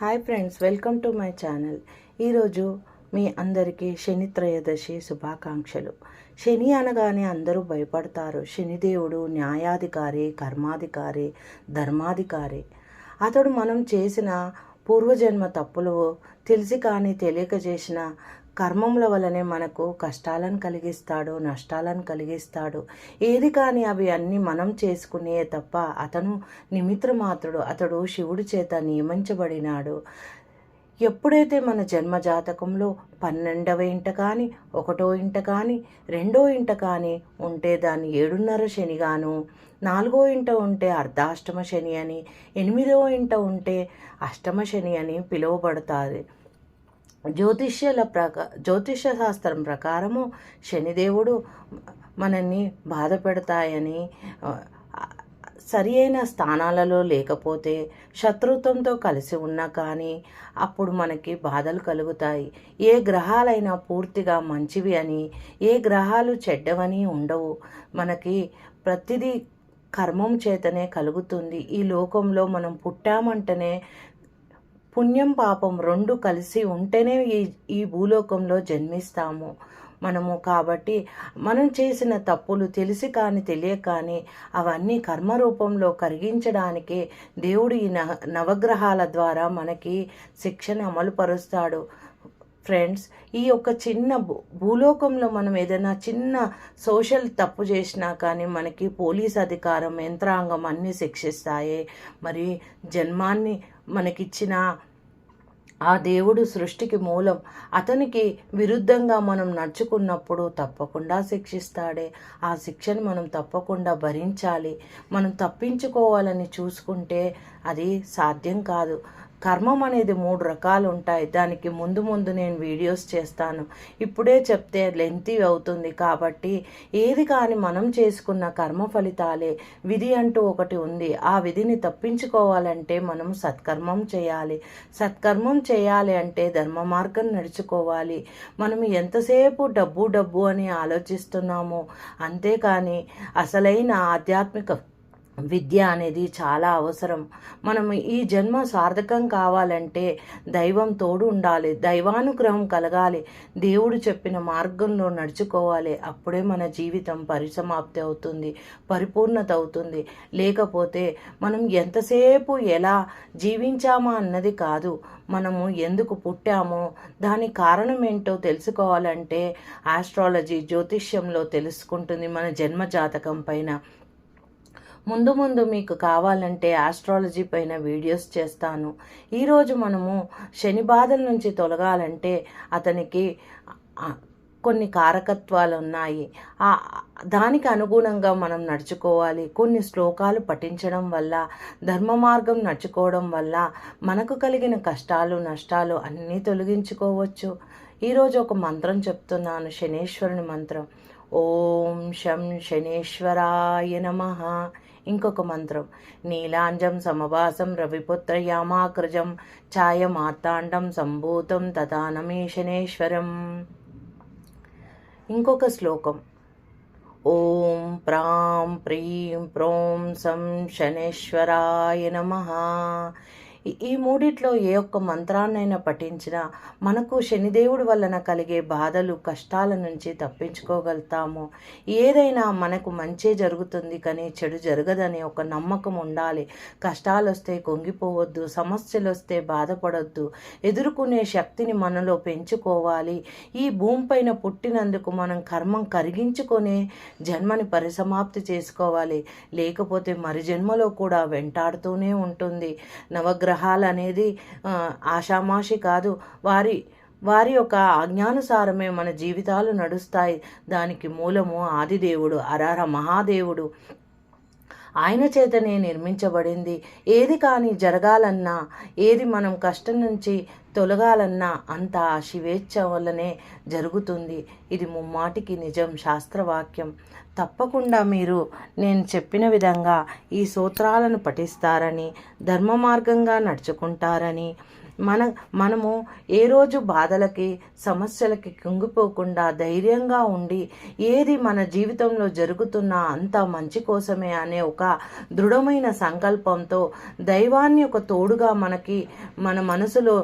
Hi friends welcome to my channel ఈరోజు మీ అందరికీ శని త్రయోదశి శుభాకాంక్షలు. శని అనగానే అందరూ భయపడతారు. శనిదేవుడు న్యాయాధికారి కర్మాధికారి ధర్మాధికారి. అతడు మనం చేసిన పూర్వజన్మ తప్పులు తెలిసి కానీ తెలియక చేసిన కర్మముల వలనే మనకు కష్టాలను కలిగిస్తాడు నష్టాలను కలిగిస్తాడు. ఏది కానీ అవి అన్నీ మనం చేసుకునే తప్ప అతను నిమిత్ర మాత్రుడు అతడు శివుడి చేత నియమించబడినాడు. ఎప్పుడైతే మన జన్మ జాతకంలో పన్నెండవ ఇంట కానీ ఒకటో ఇంట కానీ రెండో ఇంట కానీ ఉంటే దాన్ని ఏడున్నర శనిగాను నాలుగో ఇంట ఉంటే అర్ధాష్టమ శని అని ఎనిమిదవ ఇంట ఉంటే అష్టమ శని అని పిలువబడుతుంది. జ్యోతిష్యాల ప్రకా జ్యోతిష్య శాస్త్రం ప్రకారము శనిదేవుడు మనల్ని బాధ పెడతాయని సరి అయిన స్థానాలలో లేకపోతే శత్రుత్వంతో కలిసి ఉన్నా కానీ అప్పుడు మనకి బాధలు కలుగుతాయి. ఏ గ్రహాలైనా పూర్తిగా మంచివి అని ఏ గ్రహాలు చెడ్డవని ఉండవు. మనకి ప్రతిదీ కర్మం చేతనే కలుగుతుంది. ఈ లోకంలో మనం పుట్టామంటేనే పుణ్యం పాపం రెండు కలిసి ఉంటేనే ఈ ఈ భూలోకంలో జన్మిస్తాము మనము. కాబట్టి మనం చేసిన తప్పులు తెలిసి కానీ తెలియక కానీ అవన్నీ కర్మ రూపంలో కరిగించడానికి దేవుడు ఈ నవగ్రహాల ద్వారా మనకి శిక్షణ అమలుపరుస్తాడు ఫ్రెండ్స్ ఈ యొక్క చిన్న భూలోకంలో మనం ఏదైనా చిన్న సోషల్ తప్పు చేసినా కానీ మనకి పోలీస్ అధికారం యంత్రాంగం అన్నీ శిక్షిస్తాయి. మరి జన్మాన్ని మనకిచ్చిన ఆ దేవుడు సృష్టికి మూలం అతనికి విరుద్ధంగా మనం నడుచుకున్నప్పుడు తప్పకుండా శిక్షిస్తాడే. ఆ శిక్షను మనం తప్పకుండా భరించాలి. మనం తప్పించుకోవాలని చూసుకుంటే అది సాధ్యం కాదు. కర్మం అనేది మూడు రకాలు ఉంటాయి. దానికి ముందు ముందు నేను వీడియోస్ చేస్తాను. ఇప్పుడే చెప్తే లెంతీ అవుతుంది కాబట్టి ఏది కానీ మనం చేసుకున్న కర్మ ఫలితాలే విధి అంటూ ఒకటి ఉంది. ఆ విధిని తప్పించుకోవాలంటే మనం సత్కర్మం చేయాలి. సత్కర్మం చేయాలి అంటే ధర్మ మార్గం నడుచుకోవాలి. మనం ఎంతసేపు డబ్బు డబ్బు అని ఆలోచిస్తున్నామో అంతేకాని అసలైన ఆధ్యాత్మిక విద్య అనేది చాలా అవసరం. మనం ఈ జన్మ సార్థకం కావాలంటే దైవం తోడు ఉండాలి దైవానుగ్రహం కలగాలి దేవుడు చెప్పిన మార్గంలో నడుచుకోవాలి. అప్పుడే మన జీవితం పరిసమాప్తి అవుతుంది పరిపూర్ణత అవుతుంది. లేకపోతే మనం ఎంతసేపు ఎలా జీవించామా అన్నది కాదు. మనము ఎందుకు పుట్టామో దాని కారణం ఏంటో తెలుసుకోవాలంటే ఆస్ట్రాలజీ జ్యోతిష్యంలో తెలుసుకుంటుంది మన జన్మ జాతకం పైన. ముందు ముందు మీకు కావాలంటే ఆస్ట్రాలజీ పైన వీడియోస్ చేస్తాను. ఈరోజు మనము శని బాధల నుంచి తొలగాలంటే అతనికి కొన్ని కారకత్వాలు ఉన్నాయి. ఆ దానికి అనుగుణంగా మనం నడుచుకోవాలి. కొన్ని శ్లోకాలు పఠించడం వల్ల ధర్మ మార్గం నడుచుకోవడం వల్ల మనకు కలిగిన కష్టాలు నష్టాలు అన్నీ తొలగించుకోవచ్చు. ఈరోజు ఒక మంత్రం చెప్తున్నాను శనేశ్వరుని మంత్రం. ఓం శం శనేశ్వరాయ నమ. ఇంకొక మంత్రం. నీలాంజం సమవాసం రవిపుత్ర యామాకృజం ఛాయ సంభూతం తథానమీశనేశ్వరం ఇంకొక శ్లోకం. ఓం ప్రాం ప్రీం ప్రోం సం శనేశ్వరాయ నమ. ఈ మూడిట్లో ఏ ఒక్క మంత్రాన్నైనా పఠించినా మనకు శనిదేవుడి వలన కలిగే బాధలు కష్టాల నుంచి తప్పించుకోగలుగుతాము. ఏదైనా మనకు మంచే జరుగుతుంది కానీ చెడు జరగదని ఒక నమ్మకం ఉండాలి. కష్టాలు వస్తే కొంగిపోవద్దు సమస్యలు వస్తే బాధపడొద్దు. ఎదుర్కొనే శక్తిని మనలో పెంచుకోవాలి. ఈ భూమిపైన పుట్టినందుకు మనం కర్మం కరిగించుకొని జన్మని పరిసమాప్తి చేసుకోవాలి. లేకపోతే మరి జన్మలో కూడా వెంటాడుతూనే ఉంటుంది. నవగ్రహ గ్రహాలు అనేది ఆషామాషి కాదు. వారి వారి యొక్క ఆజ్ఞానుసారమే మన జీవితాలు నడుస్తాయి. దానికి మూలము ఆదిదేవుడు అరార మహాదేవుడు. ఆయన చేతనే నిర్మించబడింది. ఏది కానీ జరగాలన్నా ఏది మనం కష్టం నుంచి తొలగాలన్నా అంతా ఆ శివేచ్ఛ వల్లనే జరుగుతుంది. ఇది ముమ్మాటికి నిజం శాస్త్రవాక్యం. తప్పకుండా మీరు నేను చెప్పిన విధంగా ఈ సూత్రాలను పఠిస్తారని ధర్మ మార్గంగా నడుచుకుంటారని మన మనము ఏ రోజు బాధలకి సమస్యలకి కుంగిపోకుండా ధైర్యంగా ఉండి ఏది మన జీవితంలో జరుగుతున్నా అంత మంచి కోసమే అనే ఒక దృఢమైన సంకల్పంతో దైవాన్ని ఒక తోడుగా మనకి మన మనసులో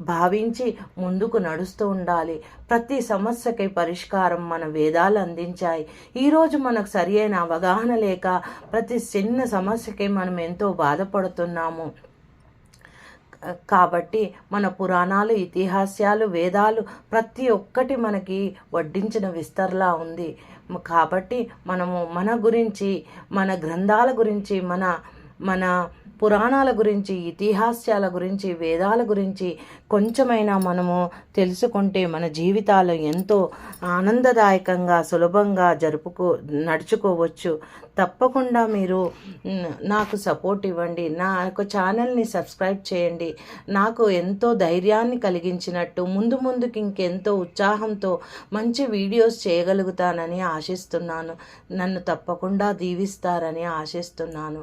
భావించి ముందుకు నడుస్తూ ఉండాలి. ప్రతి సమస్యకి పరిష్కారం మన వేదాలు అందించాయి. ఈరోజు మనకు సరి అయిన అవగాహన లేక ప్రతి చిన్న సమస్యకి మనం ఎంతో బాధపడుతున్నాము. కాబట్టి మన పురాణాలు ఇతిహాసాలు వేదాలు ప్రతి ఒక్కటి మనకి వడ్డించిన విస్తరలా ఉంది. కాబట్టి మనము మన గురించి మన గ్రంథాల గురించి మన మన పురాణాల గురించి ఇతిహాసాల గురించి వేదాల గురించి కొంచెమైనా మనము తెలుసుకుంటే మన జీవితాలు ఎంతో ఆనందదాయకంగా సులభంగా జరుపుకో నడుచుకోవచ్చు. తప్పకుండా మీరు నాకు సపోర్ట్ ఇవ్వండి. నా యొక్క ఛానల్ని సబ్స్క్రైబ్ చేయండి. నాకు ఎంతో ధైర్యాన్ని కలిగించినట్టు ముందు ముందుకు ఇంకెంతో ఉత్సాహంతో మంచి వీడియోస్ చేయగలుగుతానని ఆశిస్తున్నాను. నన్ను తప్పకుండా దీవిస్తారని ఆశిస్తున్నాను.